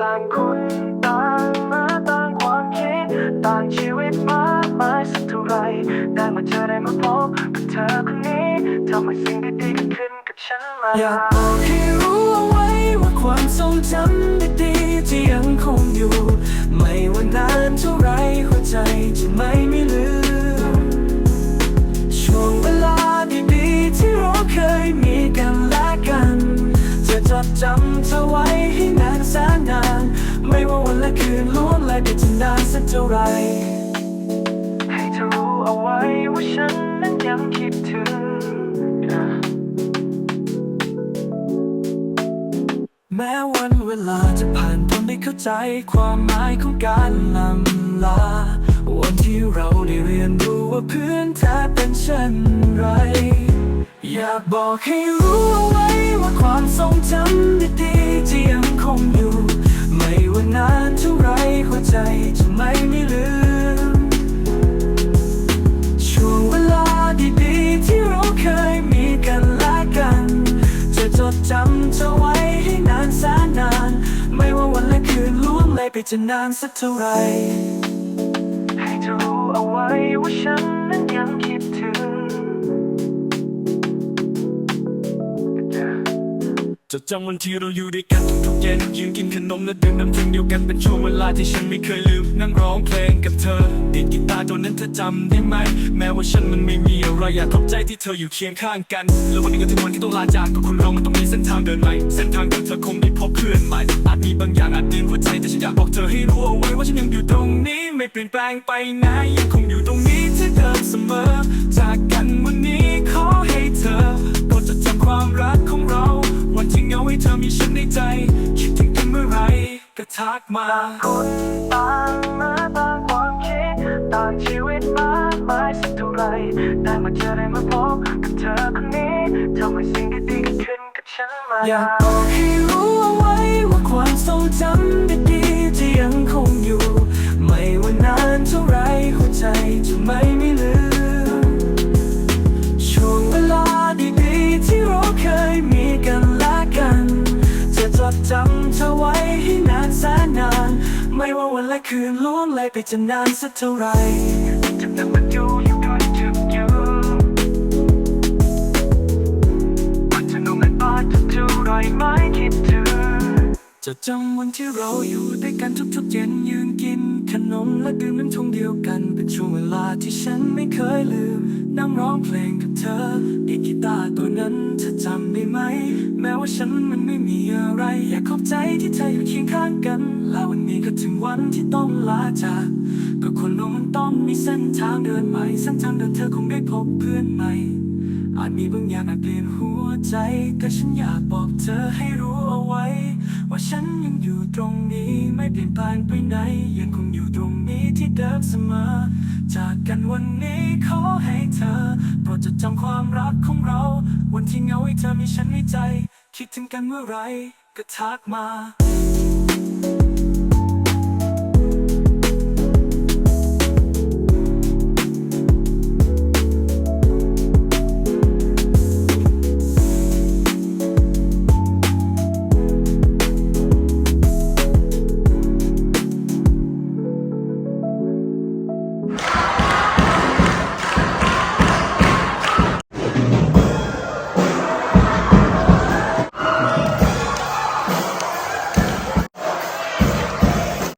ต่างคนต่างมาต่างความคิดต่างชีวิตมากมายสักเท่าไหรได้มาเจอได้มาพบกับเธอคนนี้ทำให้สิ่งดีๆเกิดขึ้นกับฉันมาอยากบอกให้รู้เอาไว้ว่าความทรงจำดีๆที่ยังคงอยู่ ไม่ว่านานเท่าไรหัวใจจะไม่ จะนานสักเท่าไร ให้เธอรู้เอาไว้ว่าฉันนั้นยังคิดถึง แม้วันเวลาจะผ่านพ้นได้เข้าใจความหมายของการลำลา วันที่เราได้เรียนรู้ว่าเพื่อนแท้เป็นเช่นไร อยากบอกให้รู้เอาไว้ว่า นานแสนนาน ไม่ว่าวันและคืนล่วงเลยไปจะนานสักเท่าไรให้เธอรู้เอาไว้ว่าฉันนั้นยังคิดถึง จดจำวันที่เราอยู่ด้วยกันทุกๆเย็นยืนกินขนมและดื่มน้ำถึงเดียวกันเป็นช่วงเวลาที่ฉันไม่เคยลืม นั่งร้องเพลงกับเธอดีดกีตาร์ตัวนั้นเธอจำได้ไหม แม้ว่าฉันมันไม่มีอะไรอยากขอบใจที่เธออยู่เคียงข้างกัน แล้ววันนี้ก็ถึงวันที่ต้องลาจากก็คนเรามันต้องมีเส้นทางเดินใหม่เส้นทางเดินเธอคงได้พบเพื่อนใหม่อาจมีบางอย่างอาจดินหัวใจแต่ฉันอยากบอกเธอให้รู้เอาไว้ว่าฉันยังอยู่ตรงนี้ ไม่เปลี่ยนแปลงไปไหนยังคงอยู่ตรงนี้ที่เดิมเสมอจากกัน ทักมาคนต่างมาต่างความคิดต่างชีวิตมากมายสักเท่าไรได้มาเจอได้มาพบกับเธอคนนี้ทำให้สิ่งดีๆเกิดขึ้นกับฉันมาอยากบอกให้รู้เอาไว้ว่าความทรงจำ คืนล่วงเลยไปจะนานสักเท่าไหรจะนั่งมันอยู่อยู่ด้วยจุดอยู่มันจะนุ่มและบาดจะเท่าไรไม่คิดถึงจะจำวันที่เราอยู่ด้วยกันทุกๆเย็นยืนกิน ขนมและดื่มน้ำชงเดียวกัน เป็นช่วงเวลาที่ฉันไม่เคยลืม นั่งร้องเพลงกับเธอดีกีตาร์ตัวนั้นเธอจำได้ไหม แม้ว่าฉันมันไม่มี อะไร อยากขอบใจที่เธออยู่เคียงข้างกัน แล้ววันนี้ก็ถึงวันที่ต้องลาจากก็คนเรามันต้องมีเส้นทางเดินใหม่เส้นทางเดินเธอคงได้พบเพื่อนใหม่ อาจมีบางอย่างอาจเปลี่ยนหัวใจก็ฉันอยากบอกเธอให้รู้เอาไว้ ว่าฉันยังอยู่ตรงนี้ไม่เปลี่ยนแปลงไปไหน ยังคงอยู่ตรงนี้ที่เดิมเสมอ จากกันวันนี้ขอให้เธอ โปรดจดจำความรักของเรา วันที่เหงาให้เธอมีฉันในใจ คิดถึงกันเมื่อไรก็ทักมา